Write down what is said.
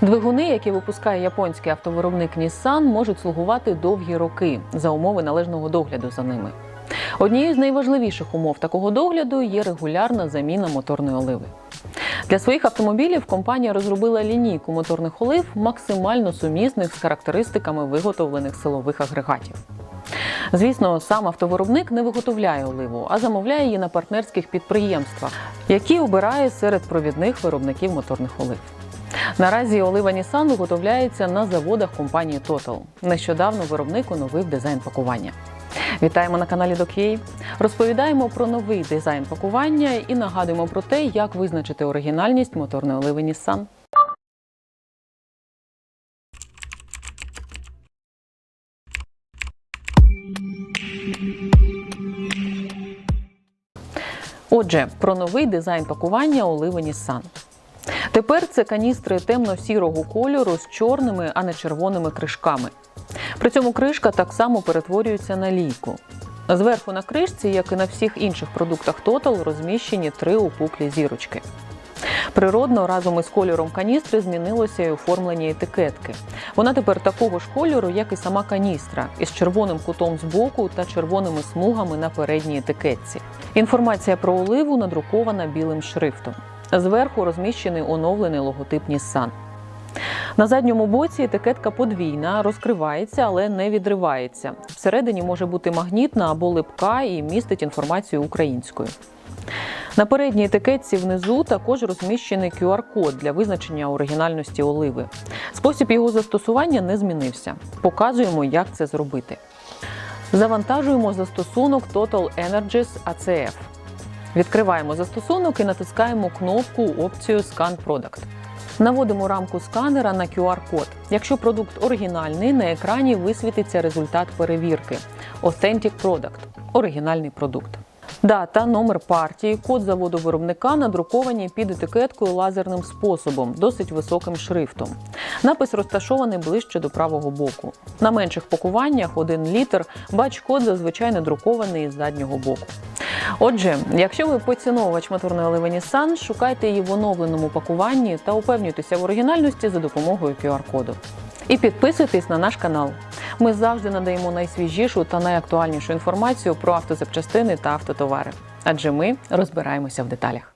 Двигуни, які випускає японський автовиробник Nissan, можуть слугувати довгі роки за умови належного догляду за ними. Однією з найважливіших умов такого догляду є регулярна заміна моторної оливи. Для своїх автомобілів компанія розробила лінійку моторних олив максимально сумісних з характеристиками виготовлених силових агрегатів. Звісно, сам автовиробник не виготовляє оливу, а замовляє її на партнерських підприємствах, які обирає серед провідних виробників моторних олив. Наразі олива Nissan виготовляється на заводах компанії Total. Нещодавно виробник оновив дизайн пакування. Вітаємо на каналі DocUA. Розповідаємо про новий дизайн пакування і нагадуємо про те, як визначити оригінальність моторної оливи Nissan. Отже, про новий дизайн пакування оливи Nissan. Тепер це каністри темно-сірого кольору з чорними, а не червоними кришками. При цьому кришка так само перетворюється на лійку. Зверху на кришці, як і на всіх інших продуктах Total, розміщені три опуклі зірочки. Природно, разом із кольором каністри змінилося і оформлення етикетки. Вона тепер такого ж кольору, як і сама каністра, із червоним кутом збоку та червоними смугами на передній етикетці. Інформація про оливу надрукована білим шрифтом. Зверху розміщений оновлений логотип Nissan. На задньому боці етикетка подвійна, розкривається, але не відривається. Всередині може бути магнітна або липка і містить інформацію українською. На передній етикетці внизу також розміщений QR-код для визначення оригінальності оливи. Спосіб його застосування не змінився. Показуємо, як це зробити. Завантажуємо застосунок Total Energies ACF. Відкриваємо застосунок і натискаємо кнопку опцію Scan Product. Наводимо рамку сканера на QR-код. Якщо продукт оригінальний, на екрані висвітиться результат перевірки Authentic Product оригінальний продукт. Дата, номер партії, код заводу виробника надруковані під етикеткою лазерним способом, досить високим шрифтом. Напис розташований ближче до правого боку. На менших пакуваннях 1 літр бач-код зазвичай надрукований із заднього боку. Отже, якщо ви поціновувач моторної оливи Nissan, шукайте її в оновленому пакуванні та упевнюйтеся в оригінальності за допомогою QR-коду. І підписуйтесь на наш канал. Ми завжди надаємо найсвіжішу та найактуальнішу інформацію про автозапчастини та автотовари, адже ми розбираємося в деталях.